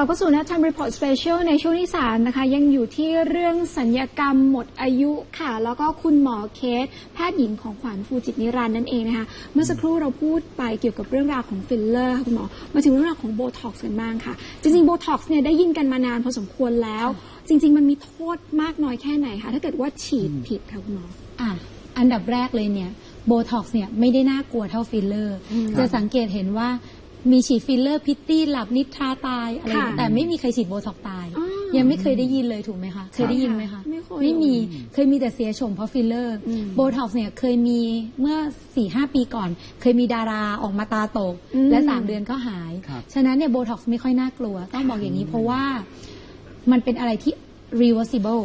ลับเข้าสู่นะทันรีพอร์ตสเปเชียลในช่วงที่สามนะคะ ยังอยู่ที่เรื่องสัญญกรรมหมดอายุค่ะ แล้วก็คุณหมอเคส แพทย์หญิงของขวัญฟูจิตนิรันดร์นั่นเองนะคะ เมื่อสักครู่เราพูดไปเกี่ยวกับเรื่องราวของฟิลเลอร์ค่ะคุณหมอ มาถึงเรื่องราวของโบท็อกซ์กันบ้างค่ะ จริงๆโบท็อกซ์เนี่ยได้ยินกันมานานพอสมควรแล้ว จริง ๆ มันมีโทษมากน้อยแค่ไหนคะถ้าเกิดว่าฉีดผิดค่ะคุณหมออะอันดับแรกเลยเนี่ยโบท็อกซ์เนี่ยไม่ได้น่ากลัวเท่าฟิลเลอร์อืมจะสังเกตเห็นว่า มีฉีดฟิลเลอร์พิตตี้หลับนิทราตายอะไรค่ะแต่ไม่มีใครฉีดโบท็อกซ์ตายอ๋อยังไม่เคยได้ยินเลยถูกไหมคะเคยได้ยินไหมคะไม่เคยไม่มีเคยมีแต่เสียชมเพราะฟิลเลอร์อืมโบท็อกซ์เนี่ยเคยมีเมื่อ4ี่หปีก่อน เคยมีดาราออกมาตาตกอืมและ 3 เดือนก็หาย ครับ ฉะนั้นเนี่ยโบท็อกซ์ไม่ค่อยน่ากลัว ต้องบอกอย่างนี้เพราะว่ามันเป็นอะไรที่ reversible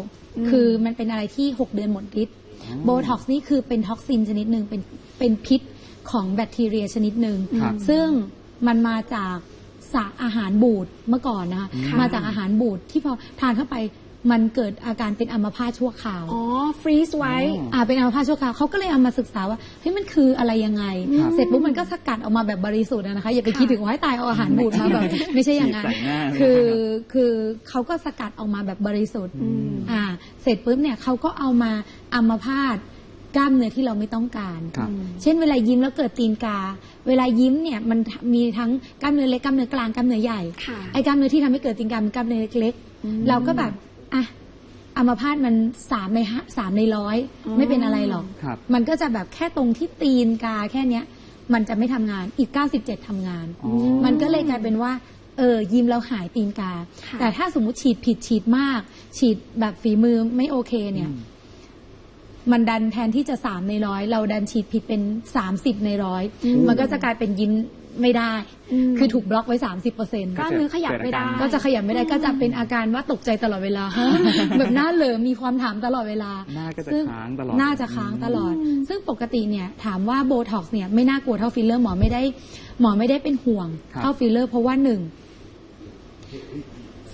คือมันเป็นอะไรที่ 6 เดือนหมดฤทธิ์โบท็อกซ์นี่คือเป็นท็อกซินชนิดหนึ่งเป็นเป็นพิษของแบคทีเรียชนิดหนึ่งครับ ซึ่ง มันมาจากสารอาหารบูดเมื่อก่อนนะคะค่ะมาจากอาหารบูดที่พอทานเข้าไปมันเกิดอาการเป็นอัมพาตชั่วคราว อ๋อฟรีซไว้อ๋ออ่าเป็นอัมพาตชั่วคราวเขาก็เลยเอามาศึกษาว่าเฮ้ยมันคืออะไรยังไง ครับเสร็จปุ๊บมันก็สกัดออกมาแบบบริสุทธิ์อะนะคะ อย่าไปคิดถึงว่าให้ตายเอาอาหารบูดมาแบบ ไม่ใช่อย่างนั้นฉีดใส่หน้าเลยคือนะครับคือเขาก็สกัดออกมาแบบบริสุทธิ์อืม อ่าเสร็จปุ๊บเนี่ยเขาก็เอามาอัมพาต กล้ามเนื้อที่เราไม่ต้องการ ครับ เช่นเวลายิ้มแล้วเกิดตีนกา เวลายิ้มเนี่ยมันมีทั้งกล้ามเนื้อเล็กกล้ามเนื้อกลางกล้ามเนื้อใหญ่ ค่ะ ไอ้กล้ามเนื้อที่ทำให้เกิดตีนกาเป็นกล้ามเนื้อเล็กอืมๆเราก็แบบอะอัมพาตมันสามในห้าสามในร้อยอ๋อ ไม่เป็นอะไรหรอก ครับ มันก็จะแบบแค่ตรงที่ตีนกาแค่เนี้ย มันจะไม่ทำงานอีก 97ทำงาน อ๋อ มันก็เลยกลายเป็นว่าเออยิ้มแล้วหายตีนกา ค่ะ แต่ถ้าสมมุติฉีดผิดฉีดมาก ฉีดแบบฝีมือไม่โอเคเนี่ย อืม มันดันแทนที่จะสามในร้อยเราดันฉีดผิดเป็นสามสิบในร้อยอืมมันก็จะกลายเป็นยิ้มไม่ได้อืมคือถูกบล็อกไว้สามสิบเปอร์เซ็นต์กล้ามเนื้อขยับไม่ได้ ก็จะขยับไม่ได้ก็จะเป็นอาการว่าตกใจตลอดเวลาฮะแบบหน้าเหลิมมีความถามตลอดเวลาหน้าก็จะซึ่ค้างตลอดหน้าจะค้างตลอดอืมซึ่งปกติเนี่ยถามว่าโบท็อกซ์เนี่ยไม่น่ากลัวเท่าฟิลเลอร์หมอไม่ได้หมอไม่ได้เป็นห่วงครับเท่าฟิลเลอร์เพราะว่าหนึ่ง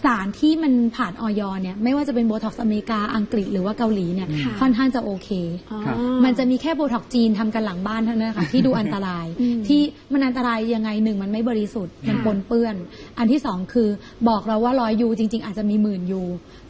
สารที่มันผ่านออยเนี่ยไม่ว่าจะเป็นโบท็อกซ์อเมริกาอังกฤษหรือว่าเกาหลีเนี่ยค่ะค่อนข้างจะโอเคอ๋อครับมันจะมีแค่โบท็อกซ์จีนทำกันหลังบ้านเท่านั้นค่ะที่ดูอันตรายอืมที่มันอันตรายยังไงหนึ่งมันไม่บริสุทธิ์มันค่ะปนเปื้อน อันที่สองคือบอกเราว่าร้อยยูจริง ๆ อาจจะมีหมื่นยู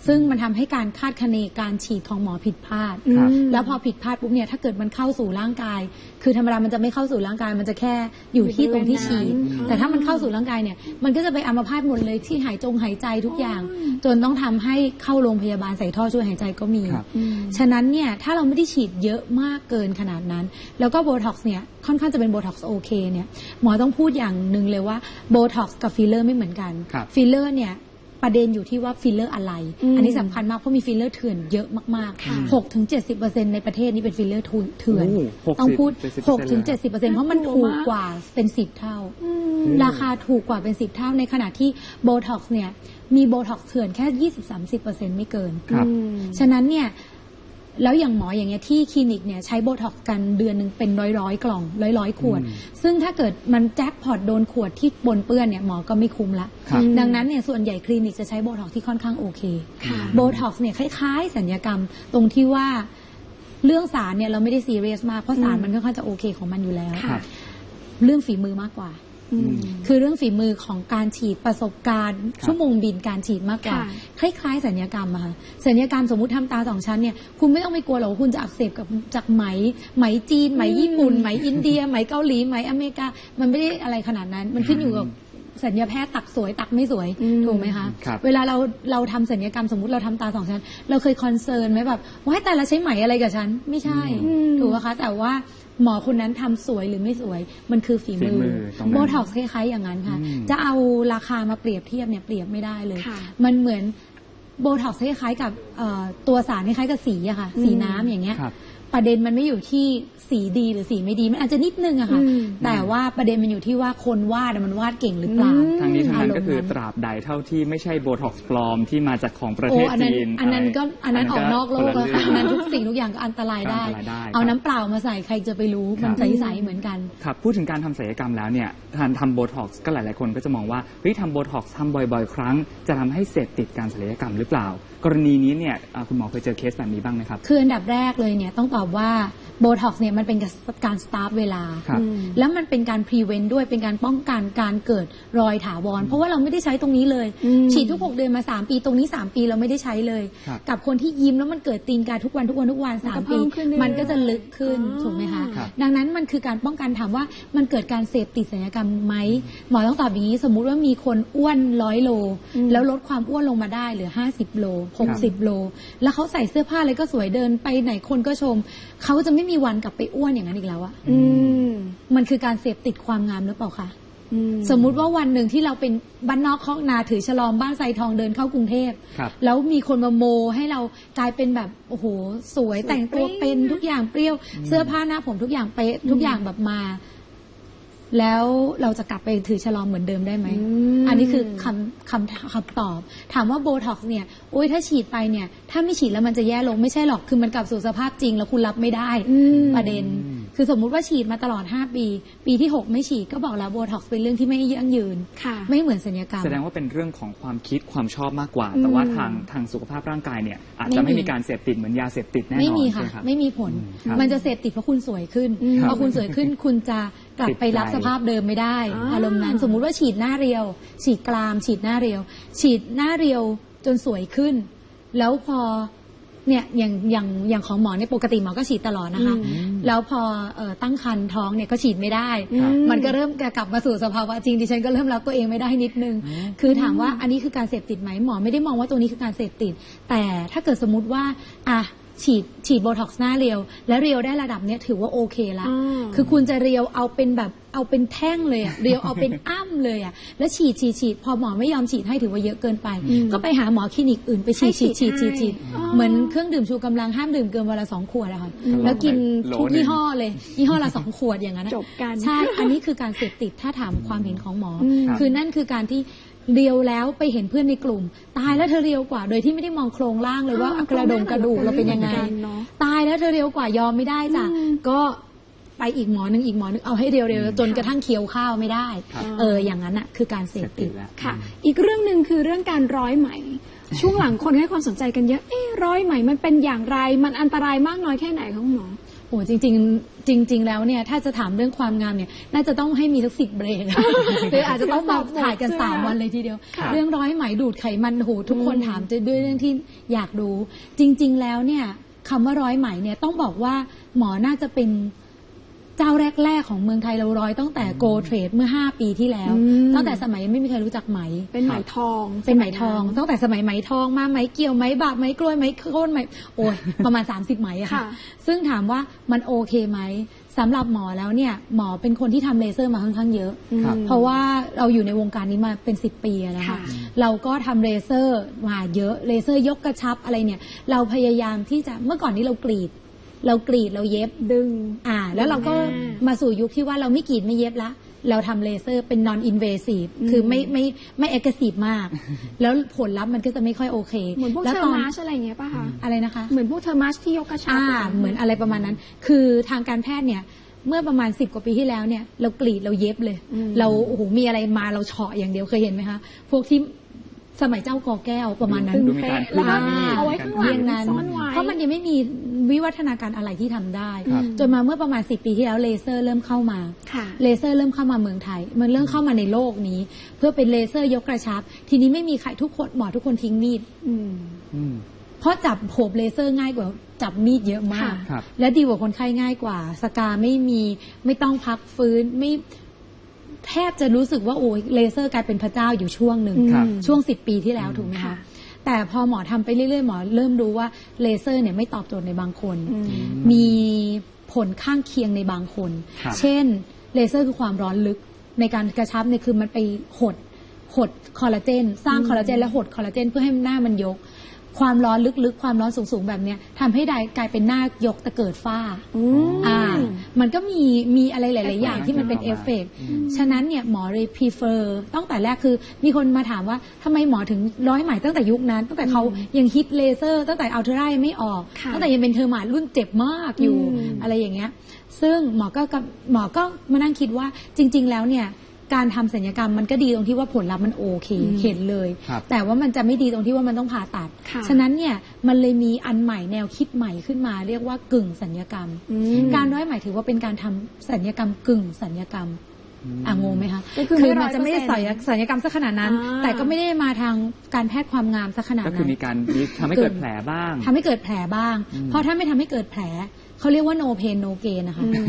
ซึ่งมันทำให้การคาดคะเนการฉีดของหมอผิดพลาดครับอืมแล้วพอผิดพลาดปุ๊บเนี่ยถ้าเกิดมันเข้าสู่ร่างกาย คือธรรมดามันจะไม่เข้าสู่ร่างกาย มันจะแค่อยู่ที่ตรงที่ฉีดบริเวณนั้นแต่ถ้ามันเข้าสู่ร่างกายเนี่ยมันก็จะไปอัมพาตหมดเลยที่หายจงหายใจทุกอย่าง จนต้องทำให้เข้าโรงพยาบาลใส่ท่อช่วยหายใจก็มีครับอืมฉะนั้นเนี่ยถ้าเราไม่ได้ฉีดเยอะมากเกินขนาดนั้น แล้วก็โบท็อกซ์เนี่ยค่อนข้างจะเป็นโบท็อกซ์โอเคเนี่ยหมอต้องพูดอย่างหนึ่งเลยว่าโบท็อกซ์กับฟิลเลอร์ไม่เหมือนกันครับฟิลเลอร์เนี่ยประเด็นอยู่ที่ว่าฟิลเลอร์อะไรอืมอันนี้สำคัญมาก เพราะมีฟิลเลอร์เถื่อนเยอะมากค่ะๆ6 ถึง 70%ในประเทศนี้เป็นฟิลเลอร์เถื่อนโอ้60ต้องพูด70% 6ถึง 70%เพราะมันถูกกว่าเป็น 10 เท่าอืมราคาถูกกว่าเป็น 10 เท่าในขณะที่โบท็อกซ์เนี่ย มีโบท็อกซ์เถื่อนแค่20-30%ไม่เกิน ครับอืมฉะนั้นเนี่ยแล้วอย่างหมออย่างเงี้ยที่คลินิกเนี่ยใช้โบท็อกซ์กันเดือนหนึ่งเป็นร้อยร้อยๆกล่องร้อยร้อยๆขวด อืมซึ่งถ้าเกิดมันแจ็คพอตโดนขวดที่ปนเปื้อนเนี่ยหมอก็ไม่คุ้มละ ครับ ดังนั้นเนี่ยส่วนใหญ่คลินิกจะใช้โบท็อกซ์ที่ค่อนข้างโอเคค่ะโบท็อกซ์เนี่ยคล้ายๆ สัญญกรรมตรงที่ว่าเรื่องสารเนี่ยเราไม่ได้ซีเรียสมากเพราะสารอืมมันค่อนข้างจะโอเคของมันอยู่แล้วครับเรื่องฝีมือมากกว่าอืม คือเรื่องฝีมือของการฉีดประสบการณ์ครับชั่วโมงบินการฉีดมากกว่าค่ะคล้ายๆสัญญกรรมอะค่ะสัญญกรรมสมมุติทำตาสองชั้นเนี่ยคุณไม่ต้องไปกลัวหรอกว่าคุณจะอักเสบกับจากไหมไหมจีนไหมญี่ปุ่นไหมอินเดียไหมเกาหลีไหมอเมริกา มันไม่ได้อะไรขนาดนั้น มันขึ้นอยู่กับสัญญาแพทย์ตักสวยตักไม่สวยอืมถูกไหมคะครับเวลาเราเราทำสัญญกรรมสมมติเราทำตาสองชั้น เราเคยคอนเซิร์นไหมแบบว่าแต่ละใช้ไหมอะไรกับฉัน ไม่ใช่อืมถูกไหมคะ แต่ว่า หมอคนนั้นทำสวยหรือไม่สวย มันคือฝีมืฝีมือตรงนั้นโบท็อกซ์คล้ายๆอย่างนั้นค่ะอืมจะเอาราคามาเปรียบเทียบเนี่ยเปรียบไม่ได้เลยค่ะมันเหมือนโบท็อกซ์คล้ายๆกับเอ่อตัวสารคล้ายๆกับสีอะค่ะ สีน้ำอย่างเงี้ยครับ ประเด็นมันไม่อยู่ที่สีดีหรือสีไม่ดีมันอาจจะนิดนึงอะค่ะอืมแต่ว่าประเด็นมันอยู่ที่ว่าคนวาดอะมันวาดเก่งหรือเปล่าอืมทางนี้ทางนั้นก็คือารมณ์ตราบใดเท่าที่ไม่ใช่โบท็อกซ์ปลอมที่มาจากของประเทโอ้ศอันนั้นจีนอันนั้นก็อันนั้นออกนอกโลกแล้วค่ะคอันนละนั้นเรื่ทุองกสิ่งทุกอย่างก็อันตรายได้ก็อันตรายได้เอาครับน้ำเปล่ามาใส่ใครจะไปรู้ครัมันบใสๆเหมือนกันครับพูดถึงการทำศัลยกรรมแล้วเนี่ยการทำโบท็อกซ์ก็หลายๆคนก็จะมองว่าเฮ้ยทำโบท็อกซ์ทำบ่อย ๆ ครั้ง จะทำให้เสพติดการศัลยกรรมหรือเปล่า กรณีนี้เนี่ยอ่าคุณหมอเคยเจอเคสแบบนี้บ้างไหมครับคืออันดับแรกเลยเนี่ยต้องตอบว่าโบท็อกซ์เนี่ยมันเป็นการสตาร์ทเวลาครับอืมแล้วมันเป็นการพรีเวนต์ด้วยเป็นการป้องกันการเกิดรอยถาวร เพราะว่าเราไม่ได้ใช้ตรงนี้เลยอืมฉีดทุก 6 เดือนมา 3 ปี ตรงนี้ 3 ปีเราไม่ได้ใช้เลยครับกับคนที่ยิ้มแล้วมันเกิดตีนกาทุกวันทุกวันทุกวันมันก็3เพิ่ปีมขึ้นเรื่อยๆมันก็จะลึกขึ้นอ๋อถูกไหมคะครับดังนั้นมันคือการป้องกันถามว่ามันเกิดการเสพติดศัลยกรรมไหมหมอต้องตอบอย่างนี้สมมุติว่ามีคนอ้วนร้อยโลอืมแล้วลดความอ้วนลงมาได้เหลือ 50 โล 60 โล แล้วเขาใส่เสื้อผ้าอะไรก็สวยเดินไปไหนคนก็ชมเขาจะไม่มีวันกลับไปอ้วนอย่างนั้นอีกแล้วอะอืม มันคือการเสพติดความงามหรือเปล่าคะอืสมมุติว่าวันหนึ่งที่เราเป็นบ้านนอกคอกนาถือฉลอมบ้านไซทองเดินเข้ากรุงเทพครับแล้วมีคนมาโมให้เรากลายเป็นแบบโอ้โหสวยแต่งตัวเป็นทุกอย่างเปรี้ยว เสื้อผ้าหน้าผมทุกอย่างเป๊ะทุกอย่างแบบมา แล้วเราจะกลับไปถือฉลอมเหมือนเดิมได้ไหมมอันนี้คือคำคำคำตอบ ถามว่าโบท็อกซ์เนี่ย โอ้ยถ้าฉีดไปเนี่ย ถ้าไม่ฉีดแล้วมันจะแย่ลงไม่ใช่หรอก คือมันกลับสู่สภาพจริงแล้วคุณรับไม่ได้อืมประเด็นอืม คือสมมุติว่าฉีดมาตลอด 5 ปี ปีที่ 6 ไม่ฉีดก็บอกแล้วโบท็อกซ์เป็นเรื่องที่ไม่ยั่งยืน ค่ะ ไม่เหมือนสัญญกรรม แสดงว่าเป็นเรื่องของความคิดความชอบมากกว่าอืมแต่ว่าทางทางสุขภาพร่างกายเนี่ย อาจจะไม่ไม่มีมีการเสพติดเหมือนยาเสพติดแน่นอนไม่มีใช่ค่ะไหมครับไม่มีผลอืมครับมันจะเสพติดเพราะคุณสวยขึ้นอืมพอคุณสวยขึ้นคุณจะกลับไปรับติดใจสภาพเดิมไม่ได้อ่าอารมณ์นั้นสมมุติว่าฉีดหน้าเรียว ฉีดกราม ฉีดหน้าเรียว ฉีดหน้าเรียวจนสวยขึ้น แล้วพอ เนี่ยอย่างอย่างอย่างของหมอเนี่ยปกติหมอก็ฉีดตลอดนะคะอืมแล้วพอเอ่อตั้งครรภ์ท้องเนี่ยก็ฉีดไม่ได้ครับมันก็เริ่มกลับมาสู่สภาวะจริงดิฉันก็เริ่มรับตัวเองไม่ได้นิดนึง คือถามว่าอันนี้คือการเสพติดไหมหมอไม่ได้มองว่าตัวนี้คือการเสพติด แต่ถ้าเกิดสมมติว่าอะ ฉีดฉีดโบท็อกซ์หน้าเรียว และเรียวได้ระดับเนี้ยถือว่าโอเคละอ่าคือคุณจะเรียวเอาเป็นแบบเอาเป็นแท่งเลยอะเรียวเอาเป็นอ้ำเลยอะแล้วฉีดฉีดฉีดพอหมอไม่ยอมฉีดให้ถือว่าเยอะเกินไปอืมก็ไปหาหมอคลินิกอื่นไปฉีดให้ฉีฉีดดฉีดฉีดให้ฉีดอ๋อเหมือนเครื่องดื่มชูกำลังห้ามดื่มเกินวันละสองขวดอะค่ะอืมแล้วกินโหลทุกหนึ่งยี่ห้อเลยยี่ห้อละสองขวดอย่างนั้นอะ จบกัน ใช่ อันนี้คือการเสพติดถ้าถามความเห็นของหมออมคือนั่นคือการที่ เรียวแล้วไปเห็นเพื่อนในกลุ่ม ตายแล้วเธอเรียวกว่า โดยที่ไม่ได้มองโครงร่างเลยว่าอ่ากระดงกระดูกเราเป็นยังไงเหมือนกันเนอะตายแล้วเธอเร็วกว่ายอมไม่ได้จ้ะอืมก็ไปอีกหมอหนึ่งอีกหมอหนึ่งเอาให้เร็วๆจนกระทั่งเคี้ยวข้าวไม่ได้ ครับ เอออย่างนั้นอะคือการเสเสพพติติดดแล้ว ค่ะ อีกเรื่องหนึ่งคือเรื่องการร้อยไหม ช่วงหลังคนให้ความสนใจกันเยอะ เอ๊ะร้อยไหมมันเป็นอย่างไร มันอันตรายมากน้อยแค่ไหนคะคุณหมอ โอ้จริง ๆ จริง ๆ แล้วเนี่ยถ้าจะถามเรื่องความงามเนี่ยน่าจะต้องให้มีสักสิบเบรกหรืออาจจะต้องมาถ่ายกันใช่ไหมสามวันเลยทีเดียวค่ะเรื่องร้อยไหมดูดไขมันโหทุกคนอืมถามจะด้วยเรื่องที่อยากรู้ จริง ๆ แล้วเนี่ยคำว่าร้อยไหมเนี่ยต้องบอกว่าหมอน่าจะเป็นเจ้าแรก ๆ ของเมืองไทยเราร้อยตั้งแต่โกเทรดเมื่อ 5 ปีที่แล้วอืมตั้งแต่สมัยยังไม่มีใครรู้จักไหม เป็นไหมทอง เป็นไหมทอง ตั้งแต่สมัยไหมทองมาไหมเกี่ยวไหมบาบไหมกล้วยไหมโค่นไหมโอ้ยประมาณ 30 ไหมอะค่ะค่ะซึ่งถามว่ามันโอเคไหมสำหรับหมอแล้วเนี่ยหมอเป็นคนที่ทำเลเซอร์มาค่อนข้างเยอะครับเพราะว่าเราอยู่ในวงการนี้มาเป็น 10 ปีอะนะคะค่ะเราก็ทำเลเซอร์มาเยอะเลเซอร์ยกกระชับอะไรเนี่ย เราพยายามที่จะเมื่อก่อนนี้เรากรีด เรากรีดเราเย็บดึง อ่า แล้วเราก็อ่ามาสู่ยุคที่ว่าเราไม่กรีดไม่เย็บละเราทำเลเซอร์เป็น non invasive อืมคือไม่ไม่ไม่ aggressive มาก แล้วผลลัพธ์มันก็จะไม่ค่อยโอเค เหมือนพวกแล้วเทอตร์อนมาชอะไรอย่างเงี้ยป่ะคะ อะไรนะคะ เหมือนพวกเทอร์มาชที่ยกกระชับอ่า เหมือนอะไรประมาณนั้น คือทางการแพทย์เนี่ยเมื่อประมาณสิบกว่าปีที่แล้วเนี่ยเรากรีดเราเย็บเลยอืมเราโอ้โหมีอะไรมาเราเฉาะอย่างเดียวเคยเห็นไหมคะ พวกที่สมัยเจ้ากอแก้วประมาณนั้นดูมีการแล้วก็มีดเอาไว้ข้างหลัเรีงยงนั้นซ่อนไว้เพราะมันยังไม่มี วิวัฒนาการอะไรที่ทำได้ครับจนมาเมื่อประมาณสิปีที่แล้วเลเซอร์เริ่มเข้ามาค่ะเลเซอร์เริ่มเข้ามาเมืองไทย มันเริ่มเข้ามาในโลกนี้ เพื่อเป็นเลเซอร์ยกกระชับ ทีนี้ไม่มีใครทุกคนหมอทุกคนทิ้งมีดอืมอืมเพราะจับโผบเลเซอร์ง่ายกว่าจับมีดเยอะมากค่ะครับและดีกว่าคนไข้ง่ายกว่า สกาไม่มีไม่ต้องพักฟื้นไม่แทบจะรู้สึกว่าโอ้ยเลเซอร์กลายเป็นพระเจ้าอยู่ช่วงหนึ่งครับช่วงสิบปีที่แล้วถูกไหมค่ะคะ แต่พอหมอทำไปเรื่อยๆหมอเริ่มรู้ว่าเลเซอร์เนี่ยไม่ตอบโจทย์ในบางคนอืมมีผลข้างเคียงในบางคนครับเช่นเลเซอร์คือความร้อนลึกในการกระชับเนี่ยคือมันไปหดหดคอลลาเจน สร้างคอลลาเจนและหดคอลลาเจนเพื่อให้หน้ามันยก ความร้อนลึกๆ ความร้อนสูงๆ แบบเนี้ยทำให้ได้กลายเป็นหน้ายกแต่เกิดฝ้าอืมอ่า มันก็มีมีอะไรหลาย ๆ อย่างที่มันเป็นเอเอฟฟเฟเฟกกต์ต์ฉะนั้นเนี่ยหมอเลย prefer ตั้งแต่แรกคือ มีคนมาถามว่าทำไมหมอถึงร้อยไหมตั้งแต่ยุคนั้น ตั้งแต่เขายังฮิตเลเซอร์ ตั้งแต่อัลเทอร่ายังไม่ออกค่ะตั้งแต่ยังเป็นเทอร์มาดรุ่นเจ็บมากอยู่อืมอะไรอย่างเงี้ย ซึ่งหมอก็กับหมอก็มานั่งคิดว่าจริง ๆ แล้วเนี่ย การทำศัลยกรรมมันก็ดีตรงที่ว่าผลลัพธ์มันโอเคอืมเห็นเลย ครับแต่ว่ามันจะไม่ดีตรงที่ว่ามันต้องผ่าตัด ค่ะ ฉะนั้นเนี่ยมันเลยมีอันใหม่แนวคิดใหม่ขึ้นมา เรียกว่ากึ่งสัญญกรรม อืม การร้อยไหมถือว่าเป็นการทำสัญญกรรมกึ่งสัญญกรรมอะงงไหมคะก็คือไม่มันจะไม่ได้100%ศัลยศัลยกรรมสักขนาดนั้น อ่า แต่ก็ไม่ได้มาทางการแพทย์ความงามสักขนาดก็นั้นคือมีการมีทำให้เกิดแผลบ้าง ทำให้เกิดแผลบ้าง อืมเพราะถ้าไม่ทำให้เกิดแผล เขาเรียกว่า no pain no gain นะคะอืม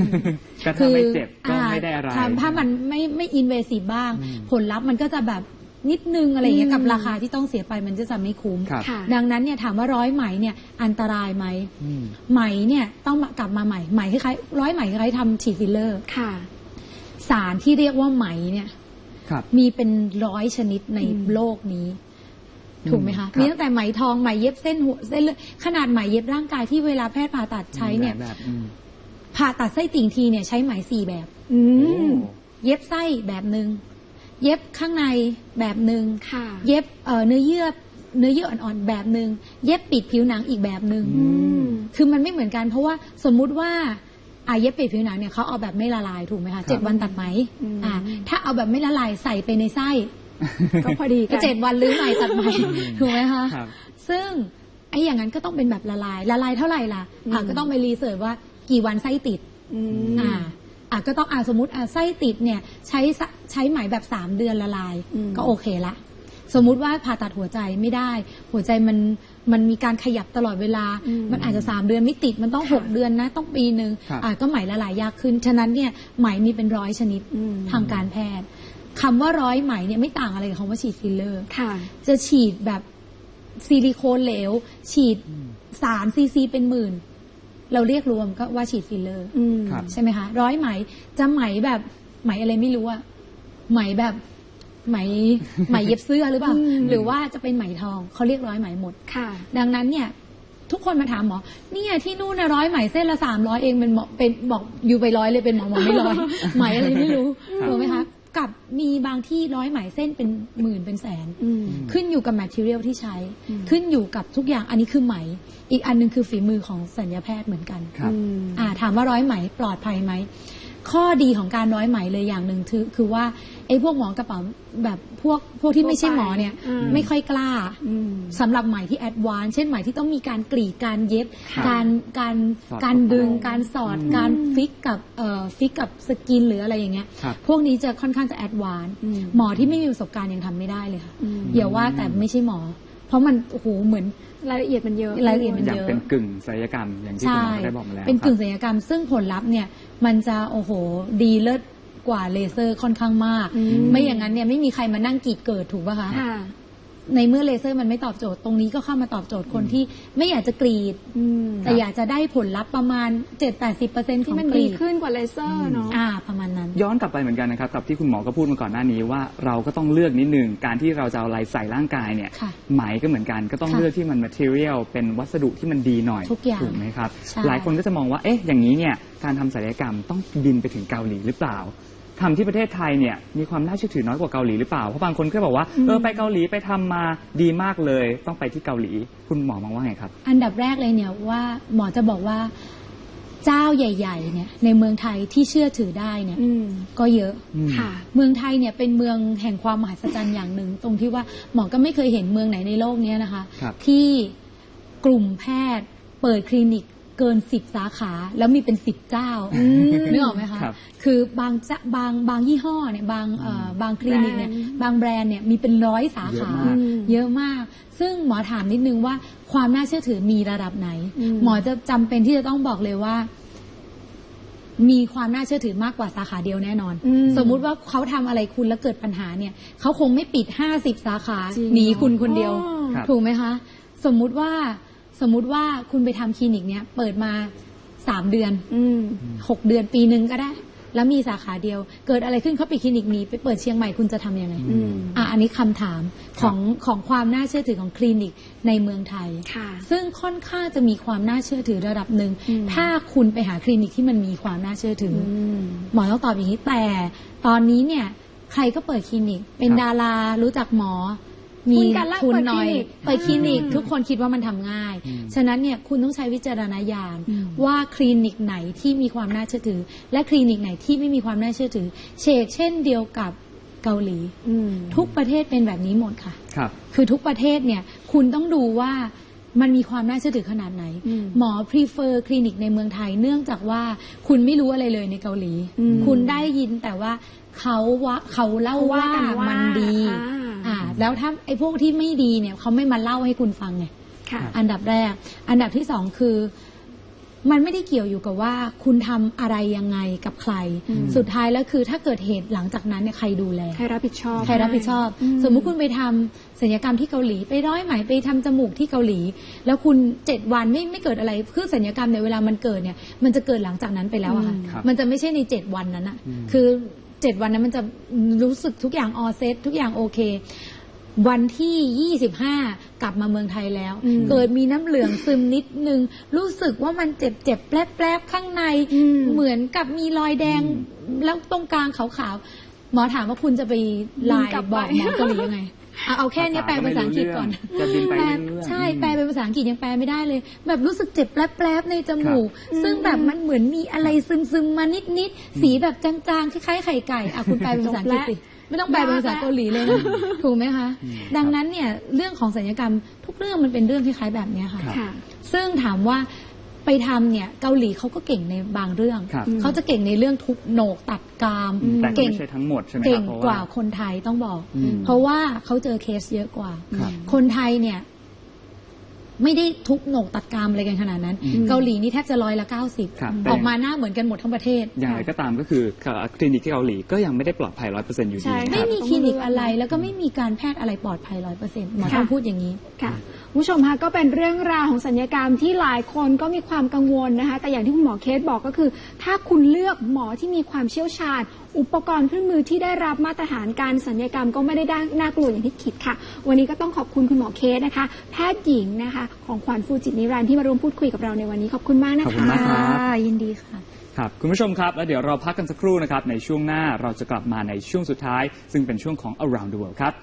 ก็ทำให้เจ็บก็ไม่ได้อะไรทำถ้ามันไม่ไม่อินเวสีบ้างอืมผลลัพธ์มันก็จะแบบนิดนึงอะไรอย่างเงี้ยอืมกับราคาที่ต้องเสียไปมันจะจะไม่คุ้มครับค่ะดังนั้นเนี่ยถามว่าร้อยไหมเนี่ยอันตรายไหมอืมไหมเนี่ยต้องมากลับมาใหม่ไหมคล้ายๆร้อยไหมคล้ายๆทำฉีดฟิลเลอร์ค่ะสารที่เรียกว่าไหมเนี่ยครับมีเป็นร้อยชนิดในอืมโลกนี้ ถูกไหมคะครับมีตั้งแต่ไหมทองไหมเย็บเส้นหัวเส้นเลือดขนาดไหมเย็บร่างกายที่เวลาแพทย์ผ่าตัดใช้เนี่ยแบบแบบอืม ผ่าตัดไส้ติ่งทีเนี่ยใช้ไหมสี่แบบ อืโอ้มเย็บไส้แบบหนึ่งเย็บข้างในแบบหนึ่ง ค่ะ เย็บเอ่อเนื้อเยื่อเนื้อเยื่ออ่อนๆแบบหนึ่งเย็บปิดผิวหนังอีกแบบหนึ่งอืมคือมันไม่เหมือนกัน เพราะว่าสมมุติว่าอาเย็บปิดผิวหนังเนี่ยเขาเอาแบบไม่ละลายถูกไหมคะเจ็ดวันตัดไหมอืม อ่าถ้าเอาแบบไม่ละลายใส่ไปในไส้ ก็พอดีก็กัน เจ็ดวันลื้อใหม่ตัดใหม่ถูกไหมคะครับ ซึ่งไอ้อย่างนั้นก็ต้องเป็นแบบละลาย ละลายเท่าไหร่ล่ะอะอืมก็ต้องไปรีเสิร์ชว่ากี่วันไส้ติดอืมอ่าอะก็ต้องอ่าสมมติอะไส้ติดเนี่ยใช้สะใช้ไหมแบบสามเดือนละลาย อืม ก็โอเคละ สมมุติว่าผ่าตัดหัวใจไม่ได้ หัวใจมันมันมีการขยับตลอดเวลาอืมมันอาจจะสามเดือนไม่ติดมันต้องค่ะหกเดือนนะ ต้องปีหนึ่งครับ อะก็ไหมละลายยากขึ้น ฉะนั้นเนี่ยไหมมีเป็นร้อยชนิดอืมทางการแพทย์ คำว่าร้อยไหมเนี่ยไม่ต่างอะไรกับคำว่าฉีดฟิลเลอร์ ค่ะ จะฉีดแบบซิลิโคนเหลว ฉีดสารซีซีเป็นหมื่น เราเรียกรวมก็ว่าฉีดฟิลเลอร์อืมครับ ใช่ไหมคะร้อยไหมจะไหมแบบไหมอะไรไม่รู้อะไหมแบบไหมไหมเย็บเสื้อหรือเปล่าอืมหรือว่าจะเป็นไหมทองเขาเรียกร้อยไหมหมด ค่ะ ดังนั้นเนี่ย ทุกคนมาถามหมอเนี่ยที่นู่นนะร้อยไหมเส้นละสามร้อยเองเป็นหมอเป็นบอกอยู่ไปร้อยเลยเป็นหมอหมอไม่ร้อย ไหมอะไรไม่รู้ครับถูกไหมคะ กับมีบางที่ร้อยไหมเส้นเป็นหมื่นเป็นแสนอืมขึ้นอยู่กับ material ที่ใช้อืมขึ้นอยู่กับทุกอย่างอันนี้คือไหม อีกอันหนึงคือฝีมือของสัญญาแพทย์เหมือนกันครับอืมอ่าถามว่าร้อยไหมปลอดภัยไหม ข้อดีของการร้อยไหมเลยอย่างหนึ่งคือคือว่าไอ้พวกหมอกระเป๋าแบบพวกพวกที่ไม่ใช่หมอเนี่ยอืมไม่ค่อยกล้าอืมสำหรับไหมที่แอดวานซ์เช่นไหมที่ต้องมีการกรีดการเย็บค่ะการการสอดการดึงเข้าไปการสอดอืมการฟิกกับเอ่อฟิกกับสกินหรืออะไรอย่างเงี้ยครับพวกนี้จะค่อนข้างจะแอดวานซ์อืมหมอที่ไม่มีประสบการณ์ยังทำไม่ได้เลยค่ะอืมอย่าว่าแต่ไม่ใช่หมอ เพราะมันโอ้โหเหมือนรายละเอียดมันเยอะรายละเอียดมันอย่างเยอะเป็นกึ่งศัลยกรรมอย่างที่คุณหมอได้บอกมาแล้วเป็นกึ่งครับศัลยกรรมซึ่งผลลัพธ์เนี่ย มันจะโอ้โห ดีเลิศกว่าเลเซอร์ค่อนข้างมากอืมไม่อย่างนั้นเนี่ยไม่มีใครมานั่งกรีดเกิดถูกป่ะคะค่ะ ในเมื่อเลเซอร์มันไม่ตอบโจทย์ตรงนี้ก็เข้ามาตอบโจทย์คนที่ไม่อยากจะกรีดอืมแต่อยากจะได้ผลลัพธ์ประมาณ 7-80%ขที่องมันกดีรีดขึ้นกว่าเลเซอร์เนาะอ่าประมาณนั้น ย้อนกลับไปเหมือนกันนะครับกับที่คุณหมอก็พูดมาก่อนหน้านี้ว่าเราก็ต้องเลือกนิดนึงการที่เราจะเอาอะไรใส่ร่างกายเนี่ยค่ะไหมก็เหมือนกันก็ต้องค่ะเลือกที่มัน material เป็นวัสดุที่มันดีหน่อยทุกอย่างถูกไหมครับใช่หลายคนก็จะมองว่าเอ๊ะอย่างนี้เนี่ยการทำศัลยกรรมต้องบินไปถึงเกาหลีหรือเปล่า ทำที่ประเทศไทยเนี่ยมีความน่าเชื่อถือน้อยกว่าเกาหลีหรือเปล่า เพราะบางคนก็บอกว่าเออไปเกาหลีไปทำมาดีมากเลย ต้องไปที่เกาหลี คุณหมอมองว่าไงครับ อันดับแรกเลยเนี่ยว่าหมอจะบอกว่าเจ้าใหญ่ๆเนี่ยในเมืองไทยที่เชื่อถือได้เนี่ยอืมก็เยอะอืมค่ะ เมืองไทยเนี่ยเป็นเมืองแห่งความมหัศจรรย์อย่างหนึ่ง ตรงที่ว่าหมอก็ไม่เคยเห็นเมืองไหนในโลกเนี้ยนะคะครับที่กลุ่มแพทย์เปิดคลินิก เกินสิบสาขาแล้วมีเป็นสิบเจ้านึกออกไหมคะครับคือบางจะบางบางยี่ห้อเนี่ยบางเอ่อบางคลินิกเนี่ยแบรนด์บางแบรนด์เนี่ยมีเป็นร้อยสาขาเยอะมาก เยอะมาก ซึ่งหมอถามนิดนึงว่าความน่าเชื่อถือมีระดับไหนอืมหมอจะจำเป็นที่จะต้องบอกเลยว่า มีความน่าเชื่อถือมากกว่าสาขาเดียวแน่นอนอืมสมมุติว่าเขาทำอะไรคุณแล้วเกิดปัญหาเนี่ยเขาคงไม่ปิดห้าสิบสาขาจริงหนีคุณคนเดียวอ๋อครับ ถูกไหมคะ สมมุติว่า สมมุติว่าคุณไปทำคลินิกเนี่ยเปิดมาสามเดือนอืมหกเดือนปีหนึ่งก็ได้ แล้วมีสาขาเดียว เกิดอะไรขึ้นเขาปิดคลินิกหนี้ไปเปิดเชียงใหม่คุณจะทำยังไงอืมอะอันนี้คำถามของของความน่าเชื่อถือของคลินิกในเมืองไทยค่ะซึ่งค่อนข้างจะมีความน่าเชื่อถือระดับหนึ่งอืมถ้าคุณไปหาคลินิกที่มันมีความน่าเชื่อถืออือมหมอต้องตอบอย่างนี้แต่ ตอนนี้เนี่ยใครก็เปิดคลินิก เป็นครับดารารู้จักหมอ มีคุณกันละทุนเปิดหน่อยคลินิกเปิดคลินิกอืมทุกคนคิดว่ามันทำง่ายอืมฉะนั้นเนี่ยคุณต้องใช้วิจารณญาณอืมว่าคลินิกไหนที่มีความน่าเชื่อถือ และคลินิกไหนที่ไม่มีความน่าเชื่อถือ เชกเช่นเดียวกับเกาหลีอืมทุกประเทศเป็นแบบนี้หมดค่ะครับคือทุกประเทศเนี่ยคุณต้องดูว่ามันมีความน่าเชื่อถือขนาดไหนอืมหมอ prefer คลินิกในเมืองไทย เนื่องจากว่าคุณไม่รู้อะไรเลยในเกาหลีอืมคุณได้ยินแต่ว่าเขาว่าเขาเล่าเขาว่าว่ากันว่ามันดีอ่าอ่า แล้วถ้าไอ้พวกที่ไม่ดีเนี่ยเขาไม่มาเล่าให้คุณฟังไงค่ะอันดับแรก อันดับที่สองคือ มันไม่ได้เกี่ยวอยู่กับว่า คุณทำอะไรยังไงกับใครอืมสุดท้ายแล้วคือ ถ้าเกิดเหตุหลังจากนั้นเนี่ยใครดูแลใครรับผิดชอบ ใครรับผิดชอบอืมสมมุติคุณไปทำศัลยกรรมที่เกาหลี ไปร้อยไหมไปทำจมูกที่เกาหลี แล้วคุณเจ็ดวันไม่ไม่เกิดอะไรคือศัลยกรรมในยเวลามันเกิดเนี่ย มันจะเกิดหลังจากนั้นไปแล้วอะค่ะอืมครับมันจะไม่ใช่ในเจ็ดวันนั้นอะอืมคือเจ็ดวันนั้นมันจะรู้สึกทุกอย่างออเซตทุกอย่างโอเค วันที่ 25 กลับมาเมืองไทยแล้วอืมเกิดมีน้ำเหลืองซึมนิดนึง รู้สึกว่ามันเจ็บเจ็บๆแปลบแปลบๆข้างในอืมเหมือนกับมีรอยแดงแล้วตรงกลางขาวๆ หมอถามว่าคุณจะไปไลน์กลับบอกไปหมอเกาหลียังไงเอาเอาแค่เนี้ยแปลเป็นภาษาอังกฤษก่อนจะบินไปแปลเรื่อยๆใช่อืมแปลเป็นภาษาอังกฤษยังแปลไม่ได้เลย แบบรู้สึกเจ็บแปลบๆในจมูกครับซึ่งแบบมันเหมือนมีอะไรซึมๆมานิดๆสีแบบจางๆคล้ายๆไข่ไก่อะคุณแปลเป็นภาษาอังกฤษสิ ไม่ต้องแปลเป็นภาษาเกาหลีเลยนะถูกไหมคะอืมดังนั้นเนี่ยเรื่องของศัลยกรรมทุกเรื่องมันเป็นเรื่องคล้ายๆแบบเนี้ยค่ะครับค่ะ ซึ่งถามว่าไปทำเนี่ยเกาหลีเขาก็เก่งในบางเรื่อง ครับเขาจะเก่งในเรื่องทุบโหนกตัดกรามแต่ก็เก่งไม่ใช่ทั้งหมดใช่ไหมคเก่รังบเพราะกว่าว่าคนไทยต้องบอก อืมเพราะว่าเขาเจอเคสเยอะกว่า ครับ คนไทยเนี่ย ไม่ได้ทุบโหนกตัดกรามอะไรกันขนาดนั้นอืมเกาหลีนี่แทบจะร้อยละเก้าสิบครับออกมาหน้าเหมือนกันหมดทั้งประเทศอย่างไรก็ตามก็คือคลินิกที่เกาหลีก็ยังไม่ได้ปลอดภัยร้อยเปอร์เซ็นต์อยู่ดีใช่นะคไม่รับมีคลินิกอะไรแล้วก็ไม่มีการแพทย์อะไรปลอดภัยร้อยเปอร์เซ็นต์หมอค่ะต้องพูดอย่างนี้ค่ะคุณผู้ชมคะก็เป็นเรื่องราวของสัญญกรรมที่หลายคนก็มีความกังวลนะคะ แต่อย่างที่คุณหมอเคสบอกก็คือ ถ้าคุณเลือกหมอที่มีความเชี่ยวชาญ อุปกรณ์เครื่องมือที่ได้รับมาตรฐานการสัญญกรรมก็ไม่ได้น่ากลัวอย่างที่คิดค่ะ วันนี้ก็ต้องขอบคุณคุณหมอเคสนะคะ แพทย์หญิงนะคะ ของขวัญฟูจิตนิรันดร์ที่มาร่วมพูดคุยกับเราในวันนี้ขอบคุณมากนะคะขอบคุณมากครับยินดีค่ะครับคุณผู้ชมครับแล้วเดี๋ยวเราพักกันสักครู่นะครับในช่วงหน้าเราจะกลับมาในช่วงสุดท้าย ซึ่งเป็นช่วงของ around the world ครับ